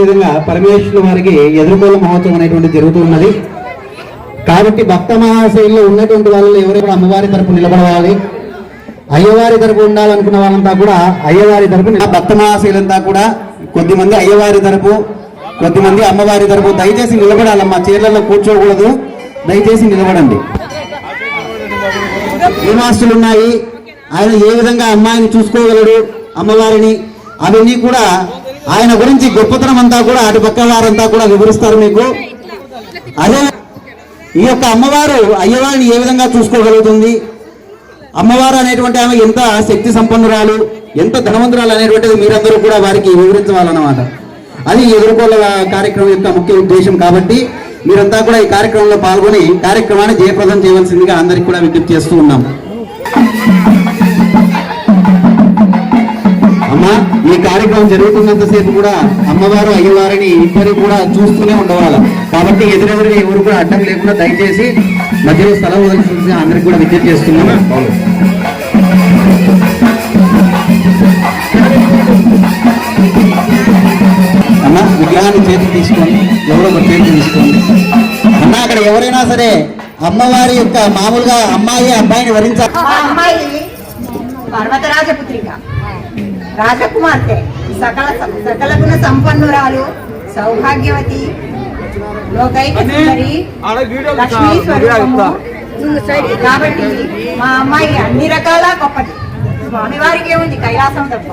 అదేవిధంగా పరమేశ్వరుల వారికి ఎదుర్కోల మహోత్సవం అనేటువంటి జరుగుతున్నది కాబట్టి భక్త మహాశైలిలో ఉన్నటువంటి వాళ్ళు ఎవరైనా అమ్మవారి తరపు నిలబడవాలి. అయ్యవారి తరపు ఉండాలనుకున్న వాళ్ళంతా కూడా అయ్యవారి తరపు భక్త మహాశైలంతా కూడా కొద్దిమంది అయ్యవారి తరపు కొద్దిమంది అమ్మవారి తరపు దయచేసి నిలబడాలమ్మా. చీరలలో కూర్చోకూడదు. దయచేసి నిలబడండి. శ్రీనివాసులు ఉన్నాయి. ఆయన ఏ విధంగా అమ్మాయిని చూసుకోగలడు అమ్మవారిని అవన్నీ కూడా ఆయన గురించి గొప్పతనం అంతా కూడా అటు పక్క వారంతా కూడా వివరిస్తారు మీకు. అదే ఈ యొక్క అమ్మవారు అయ్యవారిని ఏ విధంగా చూసుకోగలుగుతుంది? అమ్మవారు అనేటువంటి ఆమె ఎంత శక్తి సంపన్నురాలు ఎంత ధనవంతురాలు అనేటువంటిది మీరందరూ కూడా వారికి వివరించవాలన్నమాట. అది ఈ ఎదుర్కోల కార్యక్రమం యొక్క ముఖ్య ఉద్దేశం కాబట్టి మీరంతా కూడా ఈ కార్యక్రమంలో పాల్గొని కార్యక్రమాన్ని జయప్రదం చేయవలసిందిగా అందరికి కూడా విజ్ఞప్తి చేస్తూ ఉన్నాం. అమ్మా ఈ కార్యక్రమం జరుగుతున్నంతసేపు కూడా అమ్మవారు అయ్యవారిని ఇద్దరు కూడా చూస్తూనే ఉండవాలి కాబట్టి ఎదురెదురుగా ఎవరు కూడా అడ్డం లేకుండా దయచేసి మధ్యలో స్థలం వదలవలసిందిగా అందరికి కూడా విజ్ఞప్తి చేస్తున్నాం. అన్న విగ్రహాన్ని చేతి తీసుకోండి. ఎవరో ఒక చేతి తీసుకోండి. అన్న అక్కడ ఎవరైనా సరే అమ్మవారి యొక్క మామూలుగా అమ్మాయి అబ్బాయిని వరించాలి మా అమ్మాయి. పర్వతరాజపుత్రిక రాజకుమార్తె. సకల సకల గుణ సంపన్నురాలు సౌభాగ్యవతి లోకైక సుందరి లక్ష్మీ స్వరూపము. కాబట్టి మా అమ్మాయి అన్ని రకాల గొప్పది. స్వామివారికి ఏముంది? కైలాసం తప్ప.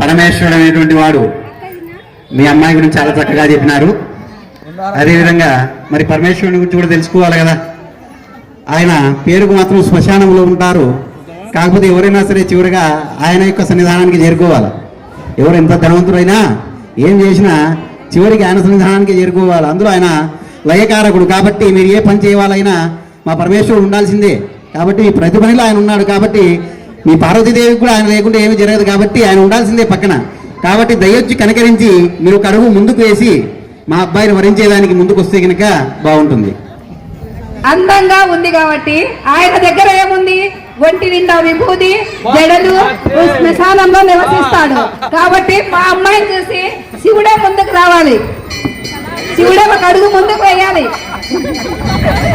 పరమేశ్వరుడు అనేటువంటి వాడు మీ అమ్మాయి గురించి చాలా చక్కగా చెప్పినారు. అదేవిధంగా మరి పరమేశ్వరుని గురించి కూడా తెలుసుకోవాలి కదా. ఆయన పేరుకు మాత్రం శ్మశానంలో ఉంటారు. కాకపోతే ఎవరైనా సరే చివరిగా ఆయన యొక్క సన్నిధానానికి చేరుకోవాలి. ఎవరు ఎంత ధనవంతుడైనా ఏం చేసినా చివరికి ఆయన సన్నిధానానికి చేరుకోవాలి. అందులో ఆయన లయకారకుడు. కాబట్టి మీరు ఏ పని చేయాలైనా మా పరమేశ్వరుడు ఉండాల్సిందే. కాబట్టి మీ ప్రతి పనిలో ఆయన ఉన్నాడు కాబట్టి మీ పార్వతీదేవికి కూడా ఆయన లేకుంటే ఏమీ జరగదు కాబట్టి ఆయన ఉండాల్సిందే పక్కన. కాబట్టి దయొచ్చి కనకరించి మీరు ఒక అడుగు ముందుకు వేసి మా అబ్బాయిని వరించేదానికి ముందుకు వస్తే కనుక బాగుంటుంది. అందంగా ఉంది కాబట్టి ఆయన దగ్గర ఏముంది? ఒంటి నిండా విభూతి జడలు శ్మశానంలో నివసిస్తాడు. కాబట్టి మా అమ్మాయిని చూసి శివుడే ముందుకు రావాలి. శివుడే ఒక అడుగు ముందుకు వేయాలి.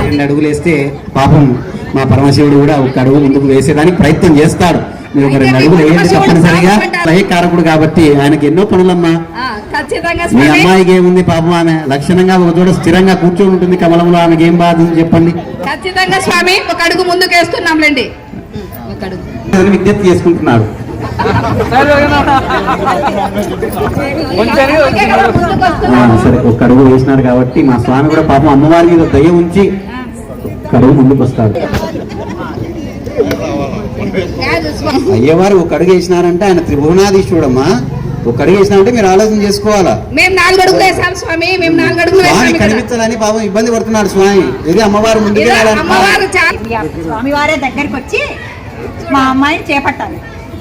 రెండు అడుగులు వేస్తే పాపం మా పరమశివుడు కూడా ఒక అడుగు ముందుకు వేసేదానికి ప్రయత్నం చేస్తాడు. మీరు అడుగులు వేయండి తప్పనిసరిగా కాబట్టి ఆయనకి ఎన్నో పనులమ్మా. మీ స్వామి అమ్మాయికి ఏముంది పాపం ఆమె? లక్షణంగా ఒక చోట స్థిరంగా కూర్చొని ఉంటుంది కమలంలో ఆమెకి ఏం బాధ ఉంది చెప్పండి. ఖచ్చితంగా స్వామి ఒక అడుగు ముందుకు వేస్తున్నాంలేండి ఒక అడుగు. అని విజ్ఞప్తి వస్తున్నాం. సరే ఒక అడుగు వేసినారు కాబట్టి మా స్వామి కూడా పాపం అమ్మవారి మీద దయ ఉంచి ఒక అడుగు ముందుకు స్వామి. అయ్యవారు ఒక అడుగు వేసినారంటే ఆయన త్రిభువనాధీశ్వరుడమ్మా. ఒక అడుగు వేసినారంటే మీరు ఆలోచన చేసుకోవాలా? మేము నాలుగు అడుగులు వేసాం స్వామి మేము నాలుగు అడుగులు స్వామి. కనిపించాలని పాపం ఇబ్బంది పడుతున్నాడు స్వామి. ఇది అమ్మవారు ముందుకు స్వామివారే దగ్గరికి వచ్చి మా అమ్మాయిని చేపట్టాలి.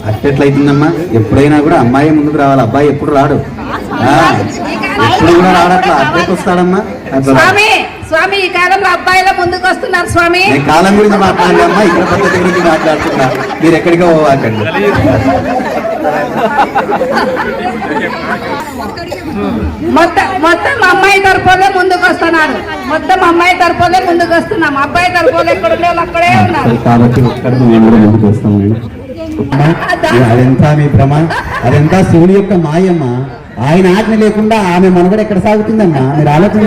అట్టెట్లయితుందమ్మా? ఎప్పుడైనా కూడా అమ్మాయి ముందుకు రావాలి. అబ్బాయి ఎప్పుడు రాడు. ఎప్పుడు కూడా రాడట్లా అట్టెట్ వస్తాడమ్మా అట్లా. రాడు. స్వామి స్వామి ఈ కాలంలో అబ్బాయిల ముందుకు వస్తున్నారు స్వామి. నేను కాలం గురించి మాట్లాడలేమ్మా ఇక్కడ పద్ధతి గురించి మాట్లాడుతున్నా. మీరు ఎక్కడికో పోవాకండి. మొత్తం మొత్తం అమ్మాయి తరపులే ముందుకు వస్తున్నారు. మొత్తం అమ్మాయి తరపులే ముందుకు వస్తున్నాం. అబ్బాయి తరపులు ఎక్కడ ఉండే వాళ్ళు అక్కడే ఉన్నారు. కాబట్టి ఒక్కడి మేము కూడా ముందుకు వస్తామండి అదంతా మీ భ్రమ? అదంతా శివుని యొక్క మాయమ్మ. ఆయన ఆజ్ఞ లేకుండా ఆమె మనుగడ ఎక్కడ సాగుతుందమ్మా? మీరు ఆలోచన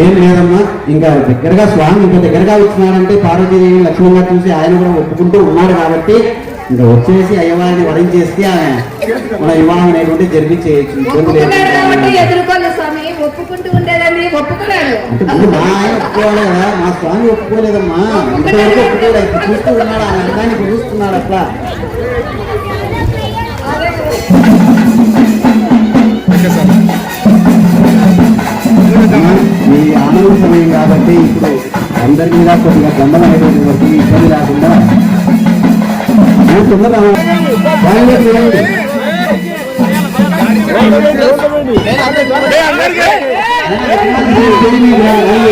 ఏం లేదమ్మా ఇంకా దగ్గరగా స్వామి ఇంకా దగ్గరగా వచ్చినాడంటే పార్వతీదేవి లక్ష్మణ్గా చూసి ఆయన కూడా ఒప్పుకుంటూ ఉన్నాడు కాబట్టి ఇంకా వచ్చేసి అయ్యవారిని వరించేస్తే ఆమె మన వివాహం అనేటువంటి జరిపించేయచ్చు. మా ఆయన స్వామి ఒప్పుకోలేదమ్మా. ఇంతవరకు ఒప్పుకోలేదు. చూస్తూ ఉన్నాడు ఆయన చూస్తున్నాడు అట్లా. తీసుకోండి,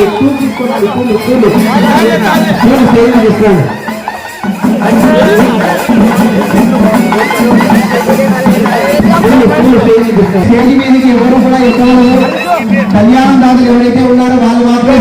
ఎక్కువ, ఎక్కువ. ఎక్కువ స్టేజ్ మీద తీసుకోండి. స్టేజ్ మీదకి ఎవరు కూడా ఎక్కలేదు కళ్యాణం దాతలు ఎవరైతే ఉన్నారో వాళ్ళు మాత్రం